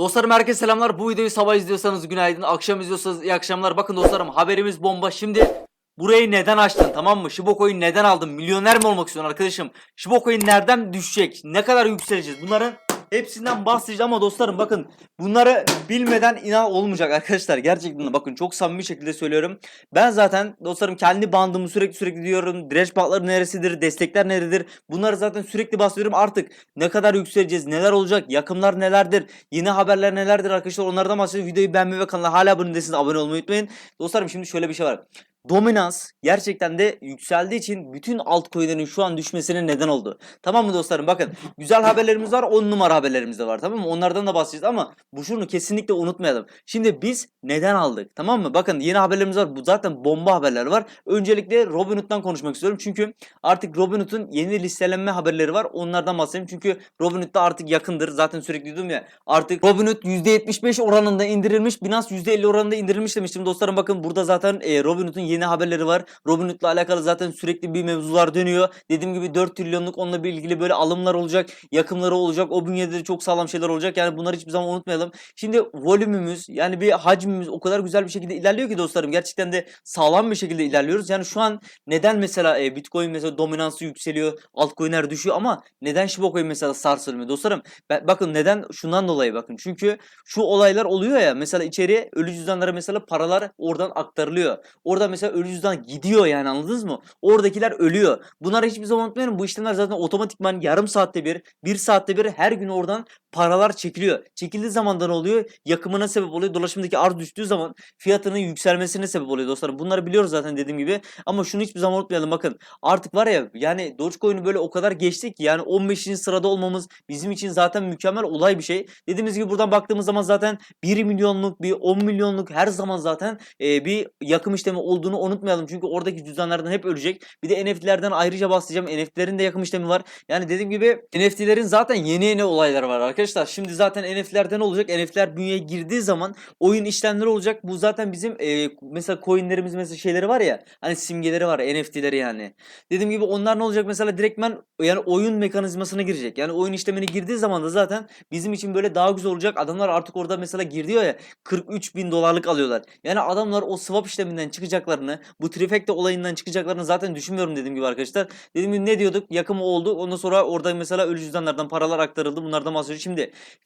Dostlarım herkese selamlar. Bu videoyu sabah izliyorsanız günaydın, akşam izliyorsanız iyi akşamlar. Bakın dostlarım haberimiz bomba. Şimdi burayı neden açtın tamam mı? Shiboko'yu neden aldın? Milyoner mi olmak istiyorsun arkadaşım? Shiboko'yu nereden düşecek? Ne kadar yükseleceğiz? Bunların hepsinden bahsedeceğim ama dostlarım bakın bunları bilmeden inan olmayacak arkadaşlar. Gerçekten bakın çok samimi şekilde söylüyorum. Ben zaten dostlarım kendi bandımı sürekli sürekli diyorum. Direnç bantları neresidir? Destekler neredir? Bunları zaten sürekli bahsediyorum. Artık ne kadar yükseleceğiz? Neler olacak? Yakımlar nelerdir? Yeni haberler nelerdir arkadaşlar? Onlardan bahsediyorum. Videoyu beğenmeyi ve kanala hala abone değilseniz abone olmayı unutmayın. Dostlarım şimdi şöyle bir şey var. Dominans gerçekten de yükseldiği için bütün altcoin'lerin şu an düşmesine neden oldu. Tamam mı dostlarım? Bakın güzel haberlerimiz var, 10 numara haberlerimiz de var. Tamam mı? Onlardan da bahsedeceğiz ama bu şunu kesinlikle unutmayalım. Şimdi biz neden aldık? Tamam mı? Bakın yeni haberlerimiz var. Bu zaten bomba haberler var. Öncelikle Robinhood'dan konuşmak istiyorum. Çünkü artık Robinhood'un yeni listelenme haberleri var. Onlardan bahsedeyim. Çünkü Robinhood artık yakındır. Zaten sürekli diyorum ya. Artık Robinhood %75 oranında indirilmiş. Binance %50 oranında indirilmiş demiştim dostlarım. Bakın burada zaten e, Robinhood'un yeni haberleri var. Robinhood'la alakalı zaten sürekli bir mevzular dönüyor. Dediğim gibi 4 trilyonluk onunla ilgili böyle alımlar olacak. Yakımları olacak. O bünyede de çok sağlam şeyler olacak. Yani bunları hiçbir zaman unutmayalım. Şimdi volümümüz yani bir hacmimiz o kadar güzel bir şekilde ilerliyor ki dostlarım. Gerçekten de sağlam bir şekilde ilerliyoruz. Yani şu an neden mesela e, Bitcoin mesela dominansı yükseliyor, altcoin'ler düşüyor ama neden Shiba Coin mesela sarsılmıyor dostlarım? Ben- bakın neden? Şundan dolayı bakın. Çünkü şu olaylar oluyor ya mesela içeriye ölü cüzdanlara mesela paralar oradan aktarılıyor. Orada mesela ölü cüzdan gidiyor yani anladınız mı? Oradakiler ölüyor. Bunları hiçbir zaman unutmayın. Bu işlemler zaten otomatikman yarım saatte bir, bir saatte bir her gün oradan paralar çekiliyor. Çekildiği zaman da ne oluyor? Yakımına sebep oluyor. Dolaşımdaki arz düştüğü zaman fiyatının yükselmesine sebep oluyor dostlarım. Bunları biliyoruz zaten dediğim gibi. Ama şunu hiçbir zaman unutmayalım. Bakın artık var ya yani Dogecoin'i böyle o kadar geçtik ki yani 15. sırada olmamız bizim için zaten mükemmel olay bir şey. Dediğimiz gibi buradan baktığımız zaman zaten 1 milyonluk bir 10 milyonluk her zaman zaten e, bir yakım işlemi olduğunu unutmayalım. Çünkü oradaki cüzdanlardan hep ölecek. Bir de NFT'lerden ayrıca bahsedeceğim. NFT'lerin de yakım işlemi var. Yani dediğim gibi NFT'lerin zaten yeni yeni olayları var arkadaşlar. Şimdi zaten NFT'lerden olacak. NFT'ler bünyeye girdiği zaman oyun işlemleri olacak. Bu zaten bizim e, mesela coinlerimiz mesela şeyleri var ya. Hani simgeleri var NFT'leri yani. Dediğim gibi onlar ne olacak mesela direktmen yani oyun mekanizmasına girecek. Yani oyun işlemine girdiği zaman da zaten bizim için böyle daha güzel olacak. Adamlar artık orada mesela gir diyor ya 43 bin dolarlık alıyorlar. Yani adamlar o swap işleminden çıkacaklarını bu trifecta olayından çıkacaklarını zaten düşünmüyorum dediğim gibi arkadaşlar. Dediğim gibi ne diyorduk? Yakımı oldu. Ondan sonra orada mesela ölü cüzdanlardan paralar aktarıldı. Bunlardan bahsediyoruz. Şimdi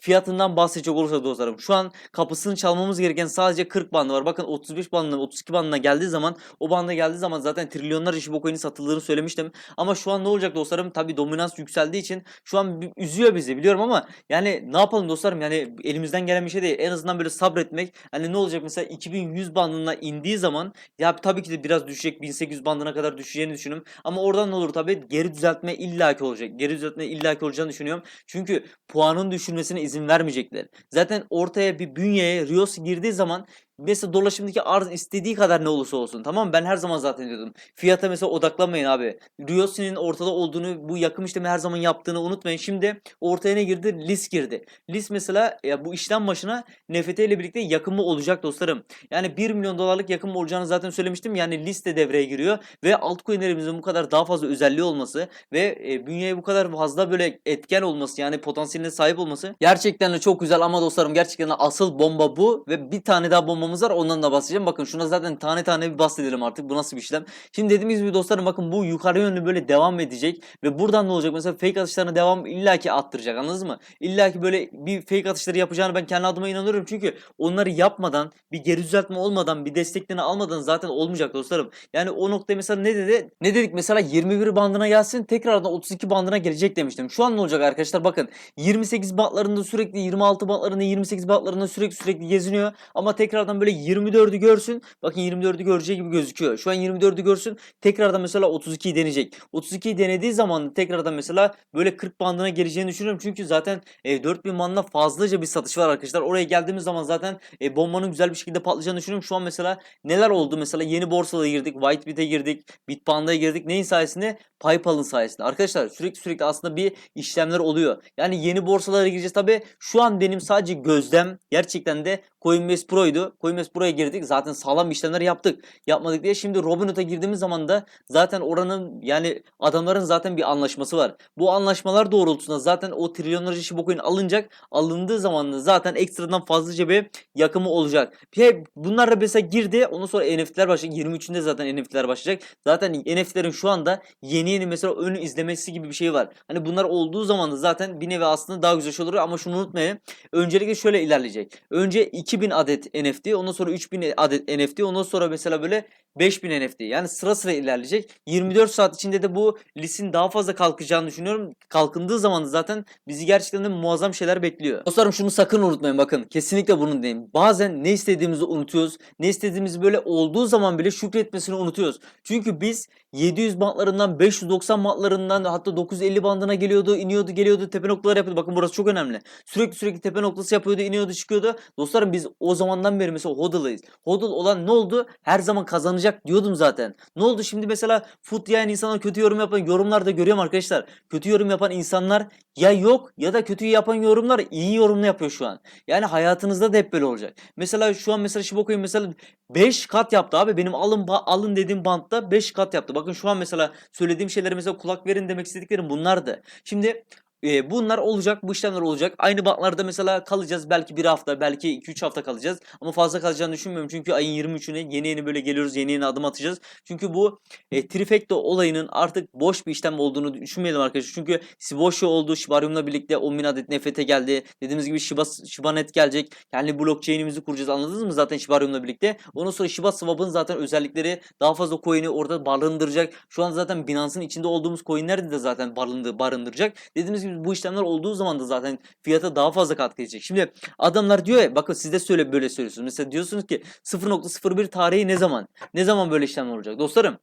fiyatından bahsedecek olursa dostlarım. Şu an kapısını çalmamız gereken sadece 40 bandı var. Bakın 35 bandına 32 bandına geldiği zaman o banda geldiği zaman zaten trilyonlarca Shiba Coin'in satıldığını söylemiştim. Ama şu an ne olacak dostlarım? Tabi dominans yükseldiği için şu an üzüyor bizi biliyorum ama yani ne yapalım dostlarım? Yani elimizden gelen bir şey değil. En azından böyle sabretmek. Hani ne olacak mesela 2100 bandına indiği zaman ya tabii ki de biraz düşecek 1800 bandına kadar düşeceğini düşünüyorum. Ama oradan ne olur tabii geri düzeltme illaki olacak. Geri düzeltme illaki olacağını düşünüyorum. Çünkü puanın düşürmesine izin vermeyecekler. Zaten ortaya bir bünyeye Rios girdiği zaman Mesela dolaşımdaki arz istediği kadar ne olursa olsun tamam mı? Ben her zaman zaten diyordum. Fiyata mesela odaklanmayın abi. Rios'un ortada olduğunu bu yakım işlemi her zaman yaptığını unutmayın. Şimdi ortaya ne girdi? Lis girdi. Lis mesela ya bu işlem başına NFT ile birlikte yakımı olacak dostlarım. Yani 1 milyon dolarlık yakım olacağını zaten söylemiştim. Yani liste devreye giriyor ve altcoin'lerimizin bu kadar daha fazla özelliği olması ve e, bünyeye bu kadar fazla böyle etken olması yani potansiyeline sahip olması gerçekten de çok güzel ama dostlarım gerçekten de asıl bomba bu ve bir tane daha bombamız var ondan da bahsedeceğim. Bakın şuna zaten tane tane bir bahsedelim artık bu nasıl bir işlem. Şimdi dediğimiz gibi dostlarım bakın bu yukarı yönlü böyle devam edecek ve buradan ne olacak mesela fake atışlarına devam illaki attıracak anladınız mı? İllaki böyle bir fake atışları yapacağını ben kendi adıma inanıyorum çünkü onları yapmadan bir geri düzeltme olmadan bir desteklerini almadan zaten olmayacak dostlarım. Yani o noktaya mesela ne dedi? Ne dedik mesela 21 bandına gelsin tekrardan 32 bandına gelecek demiştim. Şu an ne olacak arkadaşlar bakın 28 bantlarında sürekli 26 bantlarında 28 bantlarında sürekli sürekli geziniyor ama tekrardan böyle 24'ü görsün. Bakın 24'ü göreceği gibi gözüküyor. Şu an 24'ü görsün. Tekrardan mesela 32'yi deneyecek. 32'yi denediği zaman tekrardan mesela böyle 40 bandına geleceğini düşünüyorum. Çünkü zaten e, 4000 bandına fazlaca bir satış var arkadaşlar. Oraya geldiğimiz zaman zaten e, bombanın güzel bir şekilde patlayacağını düşünüyorum. Şu an mesela neler oldu? Mesela yeni borsada girdik. Whitebit'e girdik. Bitpanda'ya girdik. Neyin sayesinde? PayPal'ın sayesinde. Arkadaşlar sürekli sürekli aslında bir işlemler oluyor. Yani yeni borsalara gireceğiz. Tabi şu an benim sadece gözlem gerçekten de Coinbase Pro'ydu. Coinbase buraya girdik. Zaten sağlam işlemler yaptık. Yapmadık diye. Şimdi Robinhood'a girdiğimiz zaman da zaten oranın yani adamların zaten bir anlaşması var. Bu anlaşmalar doğrultusunda zaten o trilyonlarca Shiba alınacak. Alındığı zaman da zaten ekstradan fazlaca bir yakımı olacak. He, bunlar da mesela girdi. Ondan sonra NFT'ler başlayacak. 23'ünde zaten NFT'ler başlayacak. Zaten NFT'lerin şu anda yeni yeni mesela ön izlemesi gibi bir şey var. Hani bunlar olduğu zaman da zaten bir nevi aslında daha güzel şey olur ama şunu unutmayın. Öncelikle şöyle ilerleyecek. Önce 2000 adet NFT, ondan sonra 3000 adet NFT, ondan sonra mesela böyle 5000 NFT. Yani sıra sıra ilerleyecek. 24 saat içinde de bu listin daha fazla kalkacağını düşünüyorum. Kalkındığı zaman zaten bizi gerçekten de muazzam şeyler bekliyor. Dostlarım şunu sakın unutmayın bakın. Kesinlikle bunu deyin. Bazen ne istediğimizi unutuyoruz. Ne istediğimiz böyle olduğu zaman bile şükretmesini unutuyoruz. Çünkü biz 700 bantlarından 590 bantlarından hatta 950 bandına geliyordu, iniyordu, geliyordu, tepe noktalar yapıyordu. Bakın burası çok önemli. Sürekli sürekli tepe noktası yapıyordu, iniyordu, çıkıyordu. Dostlarım biz o zamandan beri mesela hodl'ıyız. Hodl olan ne oldu? Her zaman kazanacak diyordum zaten. Ne oldu şimdi mesela foot yayan insanlar kötü yorum yapan yorumlarda görüyorum arkadaşlar. Kötü yorum yapan insanlar ya yok ya da kötü yapan yorumlar iyi yorumla yapıyor şu an. Yani hayatınızda da hep böyle olacak. Mesela şu an mesela Shiba mesela 5 kat yaptı abi. Benim alın alın dediğim bantta 5 kat yaptı. Bakın şu an mesela söylediğim şeylere mesela kulak verin demek istediklerim bunlardı. Şimdi e, bunlar olacak, bu işlemler olacak. Aynı bantlarda mesela kalacağız belki bir hafta, belki 2-3 hafta kalacağız. Ama fazla kalacağını düşünmüyorum çünkü ayın 23'üne yeni yeni böyle geliyoruz, yeni yeni adım atacağız. Çünkü bu e, Trifecta olayının artık boş bir işlem olduğunu düşünmeyelim arkadaşlar. Çünkü Sibosho oldu, Shibarium'la birlikte 10.000 adet NFT geldi. Dediğimiz gibi Shiba, Shibanet gelecek. Yani blockchain'imizi kuracağız anladınız mı zaten Shibarium'la birlikte. Ondan sonra Shiba Swap'ın zaten özellikleri daha fazla coin'i orada barındıracak. Şu an zaten Binance'ın içinde olduğumuz coin'ler de zaten barındı, barındıracak. Dediğimiz gibi bu işlemler olduğu zaman da zaten fiyata daha fazla katkı edecek. Şimdi adamlar diyor ya bakın siz de söyle böyle söylüyorsunuz. Mesela diyorsunuz ki 0.01 tarihi ne zaman? Ne zaman böyle işlemler olacak? Dostlarım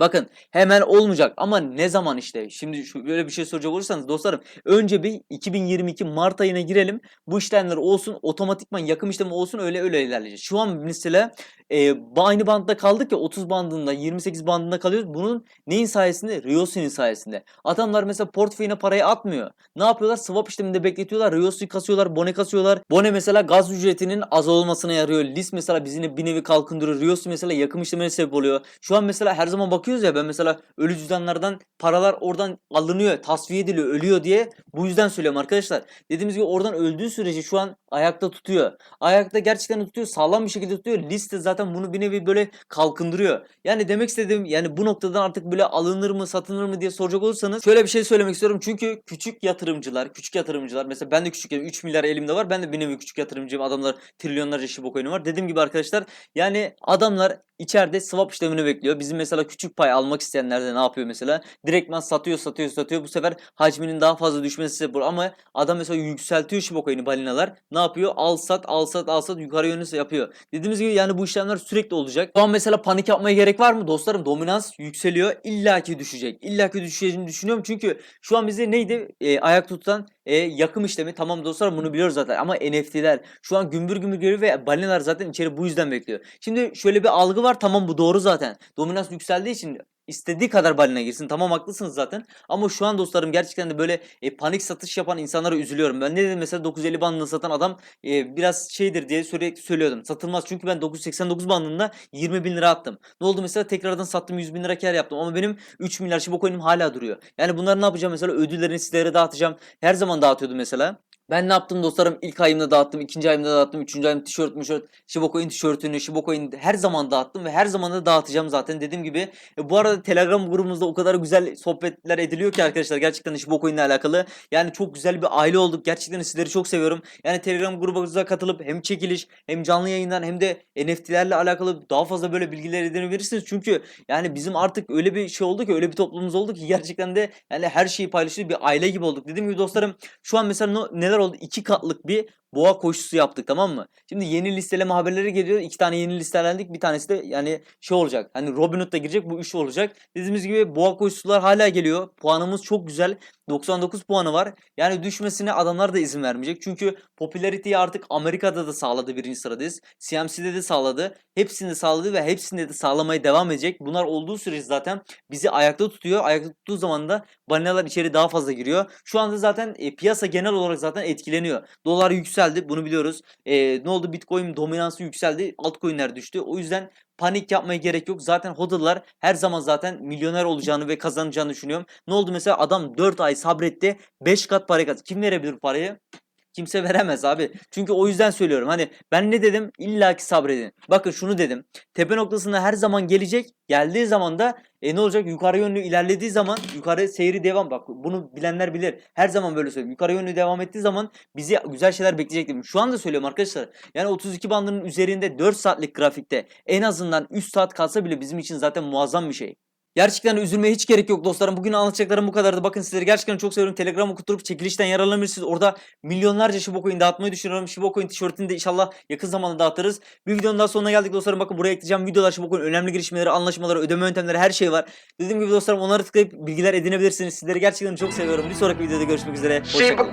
Bakın hemen olmayacak ama ne zaman işte? Şimdi şu böyle bir şey soracak olursanız dostlarım önce bir 2022 Mart ayına girelim. Bu işlemler olsun otomatikman yakım işlemi olsun öyle öyle ilerleyeceğiz. Şu an mesela e, aynı bandda kaldık ya 30 bandında 28 bandında kalıyoruz. Bunun neyin sayesinde? Riosi'nin sayesinde. Adamlar mesela portföyüne parayı atmıyor. Ne yapıyorlar? Swap işleminde bekletiyorlar. Riosi kasıyorlar. Bone kasıyorlar. Bone mesela gaz ücretinin az olmasına yarıyor. Lis mesela bizini bir nevi kalkındırıyor. Riosi mesela yakım işlemine sebep oluyor. Şu an mesela her zaman bakıyoruz ya ben mesela ölü cüzdanlardan paralar oradan alınıyor. Tasfiye ediliyor. Ölüyor diye. Bu yüzden söylüyorum arkadaşlar. Dediğimiz gibi oradan öldüğü sürece şu an ayakta tutuyor. Ayakta gerçekten tutuyor. Sağlam bir şekilde tutuyor. Liste zaten bunu bir nevi böyle kalkındırıyor. Yani demek istediğim yani bu noktadan artık böyle alınır mı satılır mı diye soracak olursanız şöyle bir şey söylemek istiyorum. Çünkü küçük yatırımcılar, küçük yatırımcılar mesela ben de küçük 3 milyar elimde var. Ben de bir nevi küçük yatırımcıyım. Adamlar trilyonlarca Shiba coin'i var. Dediğim gibi arkadaşlar yani adamlar içeride swap işlemini bekliyor. Bizim mesela küçük pay almak isteyenler de ne yapıyor mesela? Direktman satıyor, satıyor, satıyor. Bu sefer hacminin daha fazla düşmesi sebep oluyor. Ama adam mesela yükseltiyor coin'i balinalar. Ne yapıyor? Al sat, al sat, al sat yukarı yönlü yapıyor. Dediğimiz gibi yani bu işlemler sürekli olacak. Şu an mesela panik yapmaya gerek var mı? Dostlarım dominans yükseliyor. İlla ki düşecek. İlla ki düşeceğini düşünüyorum. Çünkü şu an bize neydi? E, ayak tutan e, yakım işlemi. Tamam dostlarım bunu biliyoruz zaten. Ama NFT'ler şu an gümbür gümbür geliyor ve balinalar zaten içeri bu yüzden bekliyor. Şimdi şöyle bir algı var. Tamam bu doğru zaten. Dominans yükseldiği için istediği kadar balina girsin. Tamam haklısınız zaten. Ama şu an dostlarım gerçekten de böyle e, panik satış yapan insanlara üzülüyorum. Ben ne dedim mesela 950 bandını satan adam e, biraz şeydir diye sürekli söylüyordum. Satılmaz çünkü ben 989 bandında 20 bin lira attım. Ne oldu mesela tekrardan sattım 100 bin lira kar yaptım. Ama benim 3 milyar Shiba coin'im hala duruyor. Yani bunları ne yapacağım mesela ödüllerini sizlere dağıtacağım. Her zaman dağıtıyordum mesela. Ben ne yaptım dostlarım? İlk ayımda dağıttım, ikinci ayımda dağıttım, üçüncü ayımda tişört, mişört, Shiba Coin tişörtünü, Shiba Coin her zaman dağıttım ve her zaman da dağıtacağım zaten dediğim gibi. E, bu arada Telegram grubumuzda o kadar güzel sohbetler ediliyor ki arkadaşlar gerçekten Shiba Coin ile alakalı. Yani çok güzel bir aile olduk. Gerçekten sizleri çok seviyorum. Yani Telegram grubumuza katılıp hem çekiliş hem canlı yayından hem de NFT'lerle alakalı daha fazla böyle bilgiler edinebilirsiniz. Çünkü yani bizim artık öyle bir şey oldu ki öyle bir toplumumuz oldu ki gerçekten de yani her şeyi paylaşıyor bir aile gibi olduk. Dediğim gibi dostlarım şu an mesela neler oldu? İki katlık bir boğa koşusu yaptık tamam mı? Şimdi yeni listeleme haberleri geliyor. İki tane yeni listelendik. Bir tanesi de yani şey olacak. Hani Robinhood da girecek. Bu üç olacak. Dediğimiz gibi boğa koşusular hala geliyor. Puanımız çok güzel. 99 puanı var. Yani düşmesine adamlar da izin vermeyecek. Çünkü popülarity'yi artık Amerika'da da sağladı birinci sıradayız. CMC'de de sağladı. Hepsini de sağladı ve hepsinde de sağlamaya devam edecek. Bunlar olduğu sürece zaten bizi ayakta tutuyor. Ayakta tuttuğu zaman da balinalar içeri daha fazla giriyor. Şu anda zaten e, piyasa genel olarak zaten etkileniyor. Dolar yüksel yükseldi. Bunu biliyoruz. Ee, ne oldu? Bitcoin dominansı yükseldi. Altcoin'ler düştü. O yüzden panik yapmaya gerek yok. Zaten hodl'lar her zaman zaten milyoner olacağını ve kazanacağını düşünüyorum. Ne oldu mesela adam 4 ay sabretti. 5 kat para kazandı. Kim verebilir parayı? Kimse veremez abi. Çünkü o yüzden söylüyorum. Hani ben ne dedim? İlla ki sabredin. Bakın şunu dedim. Tepe noktasında her zaman gelecek. Geldiği zaman da e, ne olacak? Yukarı yönlü ilerlediği zaman yukarı seyri devam. Bak bunu bilenler bilir. Her zaman böyle söylüyorum. Yukarı yönlü devam ettiği zaman bizi güzel şeyler bekleyecek dedim. Şu anda söylüyorum arkadaşlar. Yani 32 bandının üzerinde 4 saatlik grafikte en azından 3 saat kalsa bile bizim için zaten muazzam bir şey. Gerçekten üzülmeye hiç gerek yok dostlarım. Bugün anlatacaklarım bu kadardı. Bakın sizleri gerçekten çok seviyorum. Telegram okutturup çekilişten yararlanabilirsiniz. Orada milyonlarca Shibocoin dağıtmayı düşünüyorum. Shibocoin tişörtünü de inşallah yakın zamanda dağıtırız. Bir videonun daha sonuna geldik dostlarım. Bakın buraya ekleyeceğim videolar Shibocoin önemli girişimleri, anlaşmaları, ödeme yöntemleri her şey var. Dediğim gibi dostlarım onları tıklayıp bilgiler edinebilirsiniz. Sizleri gerçekten çok seviyorum. Bir sonraki videoda görüşmek üzere. Hoşçakalın.